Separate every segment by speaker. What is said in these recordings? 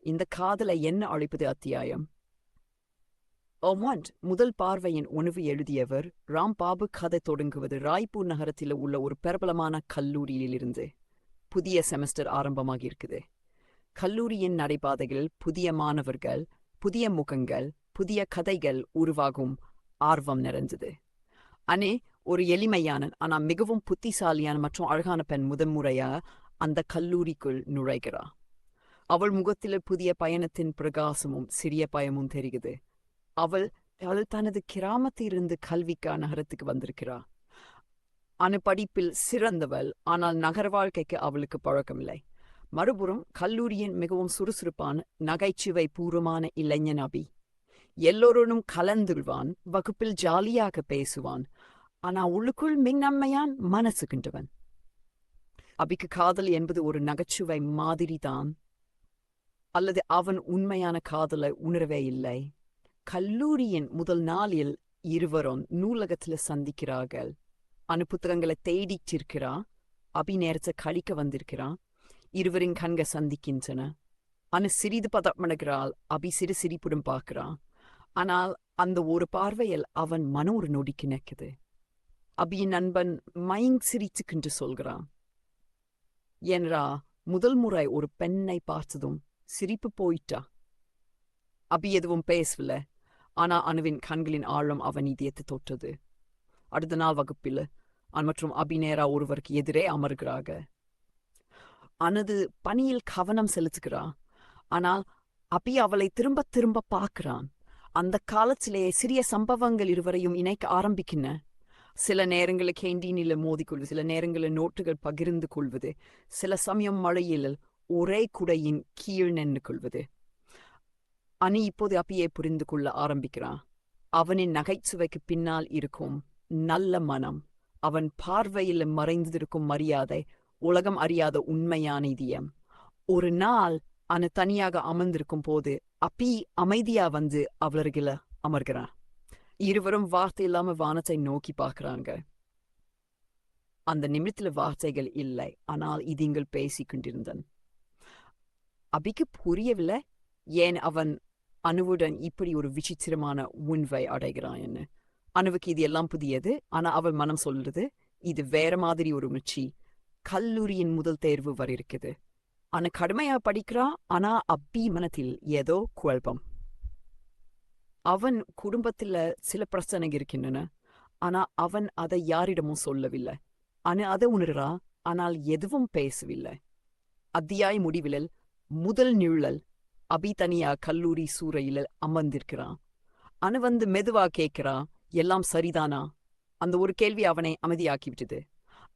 Speaker 1: இந்த காதலை என்ன அழைப்பது அத்தியாயம்? ஒமாண்ட் முதல் பார்வையின் உணவு எழுதியவர் ராம் பாபு கதை தொடங்குவது ராய்ப்பூர் நகரத்தில் உள்ள ஒரு பிரபலமான கல்லூரியிலிருந்து. புதிய செமஸ்டர் ஆரம்பமாக இருக்குது. கல்லூரியின் நடைபாதைகளில் புதிய மாணவர்கள் புதிய முகங்கள் புதிய கதைகள் உருவாகும் ஆர்வம் நிறைஞ்சது அனே ஒரு எளிமையான ஆனால் மிகவும் புத்திசாலியான மற்றும் அழகான பெண் முதன்முறையா அந்த கல்லூரிக்குள் நுழைகிறா. அவள் முகத்தில் புதிய பயணத்தின் பிரகாசமும் சிறிய பயமும் தெரிகிறது அவள் அவள் தனது கிராமத்திலிருந்து கல்விக்கா நகரத்துக்கு வந்திருக்கிறா. அனு படிப்பில் சிறந்தவள் ஆனால் நகர வாழ்க்கைக்கு அவளுக்கு பழக்கமில்லை. மறுபுறம் கல்லூரியின் மிகவும் சுறுசுறுப்பான நகைச்சுவை பூர்வமான இளைஞன் அபி. எல்லோருடனும் கலந்துள்வான் வகுப்பில் ஜாலியாக பேசுவான். ஆனா உள்ளுக்குள் மின்னம்மையான் மனசுகின்றவன் அபிக்கு காதல் என்பது ஒரு நகைச்சுவை மாதிரிதான். அல்லது அவன் உண்மையான காதலை உணரவே இல்லை. கல்லூரியின் முதல் நாளில் இருவரும் நூலகத்துல சந்திக்கிறார்கள். அனு புத்தகங்களை தேடிச்சிருக்கிறா. அபி நேரத்தை கழிக்க வந்திருக்கிறான் இருவரின் கண்க சந்திக்கின்றன. அனு சிறிது பதப்படுகிறாள் அபி சிறு சிரிப்புடன் பார்க்கிறான் ஆனால் அந்த ஒரு பார்வையில் அவன் மன ஒரு நொடிக்கு நிற்குது. அபியின் நண்பன் மயங் சிரிச்சுக்கின்று சொல்கிறான். ஏனரா முதல் முறை ஒரு பெண்ணை பார்த்ததும் சிரிப்பு போயிட்டா. அபி எதுவும் பேசல. ஆனா அணுவின் கண்களின் ஆழம் அவன் இதயத்தை தொட்டது. அடுத்த நாள் வகுப்பில் அன் மற்றும் அபி நேரா ஒருவருக்கு எதிரே அமர்கிறாக. அனது பணியில் கவனம் செலுத்துகிறா. ஆனால் அபி அவளை திரும்ப திரும்ப பார்க்கிறான். அந்த காலத்திலேயே சிறிய சம்பவங்கள் இருவரையும் இணைக்க ஆரம்பிக்கின சில நேரங்களில் கேண்டீனில் மோதிக்கொள்வது சில நேரங்களில் நோட்டுகள் பகிர்ந்து கொள்வது சில சமயம் மழையில் ஒரே குடையின் கீழ் நின்று கொள்வது. அனி இப்போது அப்பியை புரிந்து கொள்ள ஆரம்பிக்கிறான். அவனின் நகைச்சுவைக்கு பின்னால் இருக்கும் நல்ல மனம். அவன் பார்வையில் மறைந்திருக்கும் மரியாதை உலகம் அறியாத உண்மையான இதயம். ஒரு நாள் அனு தனியாக அமர்ந்திருக்கும் போது அப்பி அமைதியா வந்து அவளருகில அமர்கிறான். இருவரும் வார்த்தை இல்லாம வானத்தை நோக்கி பார்க்கறாங்க. அந்த நிமிடத்துல வார்த்தைகள் இல்லை. ஆனால் இதுங்கள் பேசிக் கொண்டிருந்தன். அபிக்கு புரியவில்லை. ஏன் அவன் அணுவுடன் இப்படி ஒரு விசித்திரமான உண்வை அடைகிறான்னு அணுவுக்கு இது எல்லாம் புதியது. ஆனா அவள் மனம் சொல்றது இது வேற மாதிரி ஒரு முச்சி. கல்லூரியின் முதல் தேர்வு வர இருக்குது. ஆனா கடுமையா படிக்கிறா ஆனா அப்பி மனத்தில் ஏதோ குழப்பம். அவன் குடும்பத்துல சில பிரச்சனைகள் இருக்கின்றன. ஆனா அவன் அதை யாரிடமும் சொல்லவில்லை. ஆனா அதை உணர்றா ஆனால் எதுவும் பேசவில்லை. அத்தியாய முடிவில் முதல் நிழல் அபி தனியா கல்லூரி சூறையில அமர்ந்திருக்கிறான் அனு வந்து மெதுவா கேட்கிறான் எல்லாம் சரிதானா அந்த ஒரு கேள்வி அவனை அமைதியாக்கிவிட்டது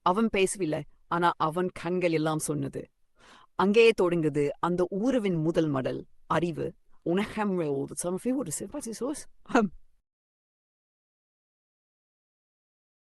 Speaker 1: அவன் பேசவில்லை ஆனா அவன் கண்கள் எல்லாம் சொன்னது அங்கேயே தொடங்குது அந்த ஊருவின் முதல் மடல் அறிவு உனகம் ஒரு சிம்பத்தி சோஸ்